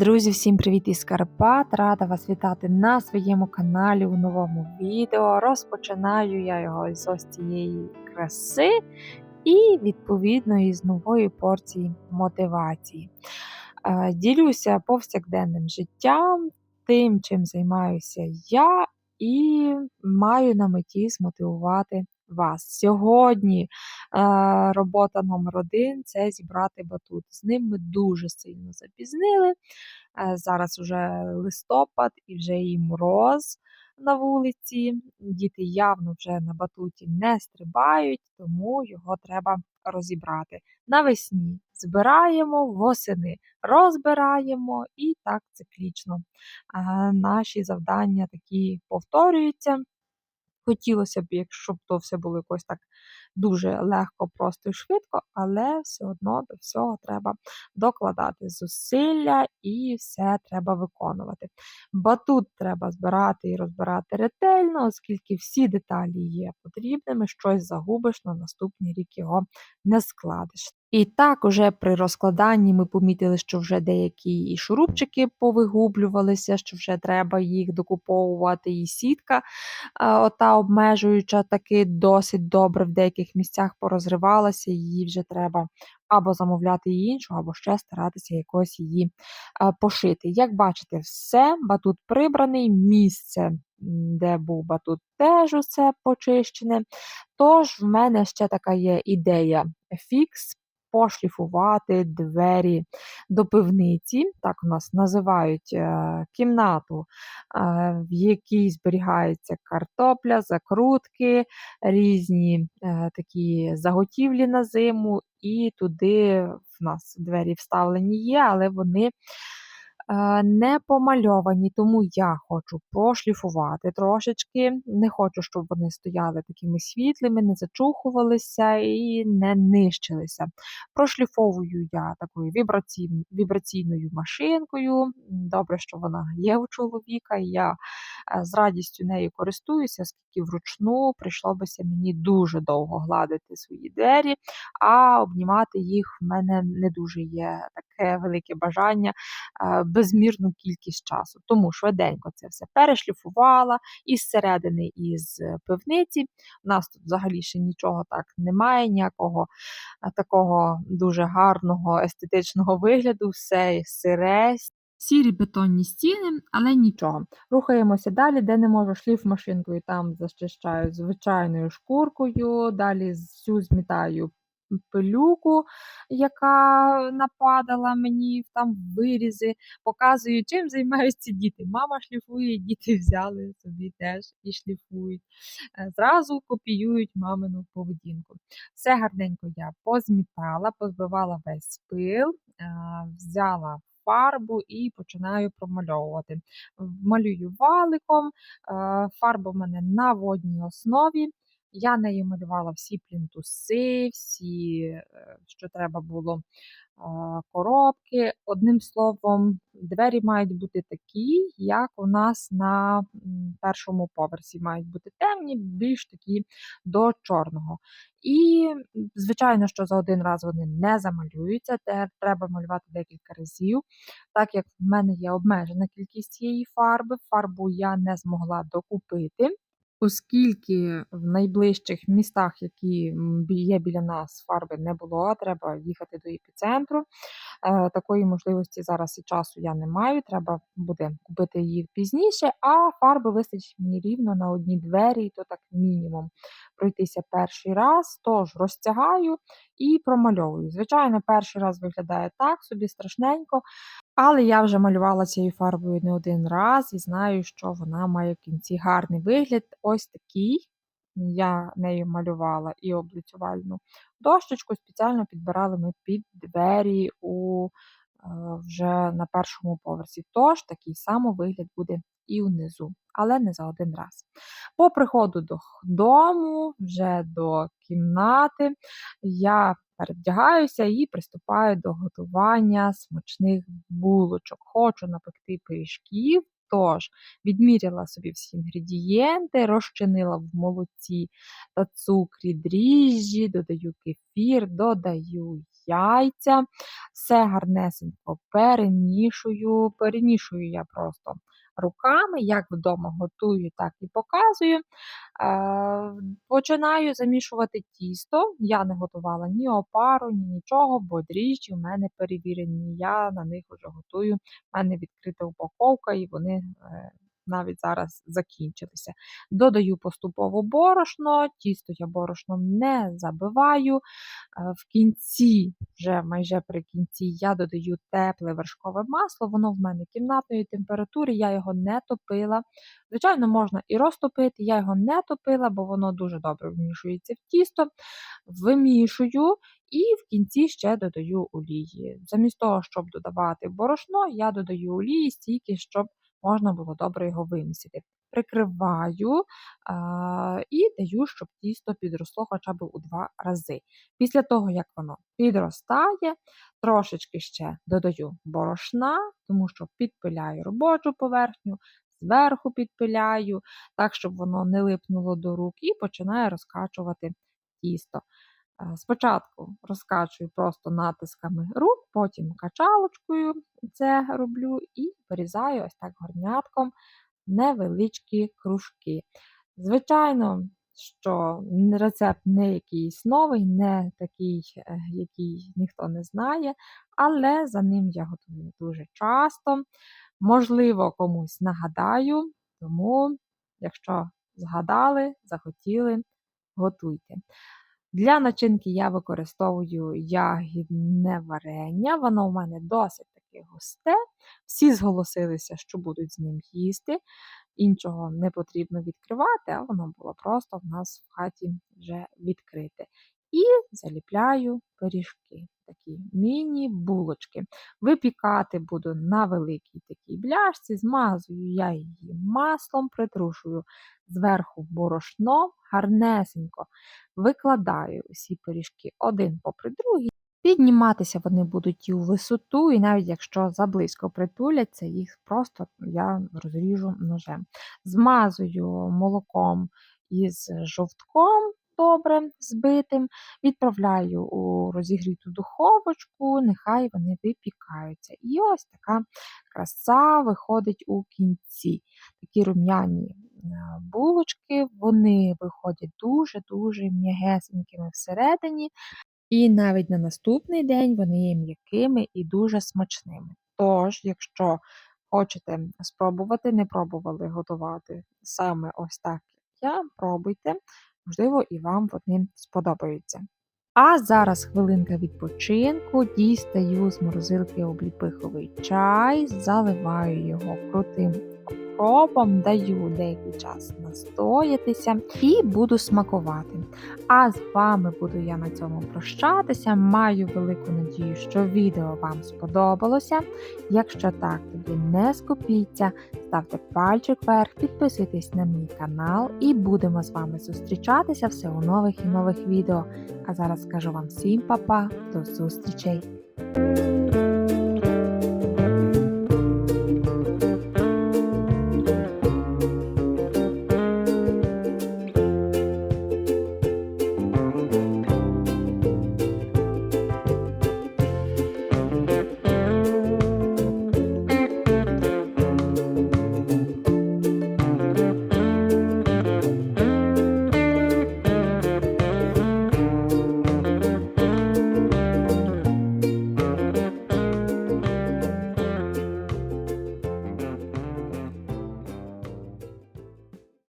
Друзі, всім привіт із Карпат! Рада вас вітати на своєму каналі у новому відео. Розпочинаю я його з ось цієї краси і, відповідно, із нової порції мотивації. Е, Ділюся повсякденним життям, тим, чим займаюся я, і маю на меті змотивувати вас. Сьогодні е, робота номер один це зібрати батут. З ним ми дуже сильно запізнили. Е, Зараз вже листопад і вже і мороз на вулиці. Діти явно вже на батуті не стрибають, тому його треба розібрати. Навесні збираємо, восени розбираємо і так циклічно. Е, Наші завдання такі повторюються. Хотілося б, якщо б то все було якось так дуже легко, просто і швидко, але все одно до всього треба докладати зусилля і все треба виконувати. Батут треба збирати і розбирати ретельно, оскільки всі деталі є потрібними, щось загубиш, на наступний рік його не складеш. І так, уже при розкладанні ми помітили, що вже деякі і шурупчики повигублювалися, що вже треба їх докуповувати, і сітка ота обмежуюча таки досить добре в деяких місцях порозривалася, її вже треба або замовляти її іншу, або ще старатися якось її пошити. Як бачите, все, батут прибраний, місце, де був батут, теж усе почищене. Тож, в мене ще така є ідея фікс пошліфувати двері до пивниці. Так у нас називають е, кімнату, е, в якій зберігається картопля, закрутки, різні е, такі заготівлі на зиму, і туди в нас двері вставлені є, але вони не помальовані, тому я хочу пошліфувати трошечки. Не хочу, щоб вони стояли такими світлими, не зачухувалися і не нищилися. Прошліфовую я такою вібраційною машинкою. Добре, що вона є у чоловіка, і я з радістю нею користуюся, оскільки вручну прийшло мені дуже довго гладити свої двері, а обнімати їх в мене не дуже є таке велике бажання безмірну кількість часу. Тому швиденько це все перешліфувала із середини, із пивниці. У нас тут взагалі ще нічого так немає, ніякого такого дуже гарного естетичного вигляду, все сире. Сірі бетонні стіни, але нічого. Рухаємося далі, де не можу шліф машинкою, там зачищаю звичайною шкуркою, далі всю змітаю пилюку, яка нападала мені там вирізи, показую, чим займаються діти. Мама шліфує, діти взяли собі теж і шліфують. Е, зразу копіюють мамину поведінку. Все гарненько я позмітала, позбивала весь пил, е, взяла. Фарбу і починаю промальовувати. Малюю валиком, е, фарба в мене на водній основі. Я нею малювала всі плінтуси, всі, е, що треба було, коробки. Одним словом, двері мають бути такі, як у нас на першому поверсі. Мають бути темні, більш такі до чорного. І, звичайно, що за один раз вони не замалюються, треба малювати декілька разів. Так як в мене є обмежена кількість цієї фарби, фарбу я не змогла докупити. Оскільки в найближчих містах, які є біля нас, фарби не було, треба їхати до епіцентру. Е, такої можливості зараз і часу я не маю, треба буде купити її пізніше, а фарби вистачить мені рівно на одні двері, і то так мінімум пройтися перший раз, тож розтягаю і промальовую. Звичайно, перший раз виглядає так, собі страшненько, але я вже малювала цією фарбою не один раз і знаю, що вона має в кінці гарний вигляд. Ось такий. Я нею малювала і облицювальну дощечку, спеціально підбирали ми під двері у е, вже на першому поверсі. Тож такий самий вигляд буде і внизу, але не за один раз. По приходу додому, вже до кімнати, я перевдягаюся і приступаю до готування смачних булочок. Хочу напекти пиріжків. Тож, відміряла собі всі інгредієнти, розчинила в молоці та цукрі дріжджі, додаю кефір, додаю яйця. Все гарнесенько перемішую. Перемішую я просто руками, як вдома готую, так і показую. Е, Починаю замішувати тісто. Я не готувала ні опару, ні нічого, бо дріжджі в мене перевірені. Я на них вже готую. У мене відкрита упаковка, і вони е, навіть зараз закінчилися. Додаю поступово борошно, тісто я борошном не забиваю. Е, В кінці, вже майже при кінці, я додаю тепле вершкове масло. Воно в мене кімнатної температури, я його не топила. Звичайно, можна і розтопити, я його не топила, бо воно дуже добре вмішується в тісто. Вимішую і в кінці ще додаю олії. Замість того, щоб додавати борошно, я додаю олії стільки, щоб можна було добре його вимісити. Прикриваю а, і даю, щоб тісто підросло хоча б у два рази. Після того, як воно підростає, трошечки ще додаю борошна, тому що підпиляю робочу поверхню, зверху підпиляю, так, щоб воно не липнуло до рук, і починаю розкачувати тісто. Е, Спочатку розкачую просто натисками рук, потім качалочкою це роблю і вирізаю ось так горнятком невеличкі кружки. Звичайно, що рецепт не якийсь новий, не такий, е, який ніхто не знає, але за ним я готую дуже часто. Можливо, комусь нагадаю, тому, якщо згадали, захотіли, готуйте. Для начинки я використовую ягідне варення, воно у мене досить таке густе. Всі зголосилися, що будуть з ним їсти. Іншого не потрібно відкривати, а воно було просто в нас в хаті вже відкрите. І заліпляю пиріжки, такі міні-булочки. Випікати буду на великій такій бляшці, змазую я її маслом, притрушую зверху борошно, гарнесенько викладаю усі пиріжки один попри другий. Підніматися вони будуть і у висоту, і навіть якщо заблизько притуляться, їх просто я розріжу ножем. Змазую молоком із жовтком добре збитим, відправляю у розігріту духовочку, нехай вони випікаються. І ось така краса виходить у кінці. Такі рум'яні булочки, вони виходять дуже-дуже м'ягесенькими всередині. І навіть на наступний день вони є м'якими і дуже смачними. Тож, якщо хочете спробувати, не пробували готувати саме ось так, як я, пробуйте, можливо, і вам вони сподобаються. А зараз хвилинка відпочинку, дістаю з морозилки обліпиховий чай, заливаю його крутим окропом, даю деякий час настоятися і буду смакувати. А з вами буду я на цьому прощатися. Маю велику надію, що відео вам сподобалося. Якщо так, тоді не скупіться, ставте пальчик вверх, підписуйтесь на мій канал і будемо з вами зустрічатися все у нових і нових відео. А зараз скажу вам всім па-па, до зустрічей!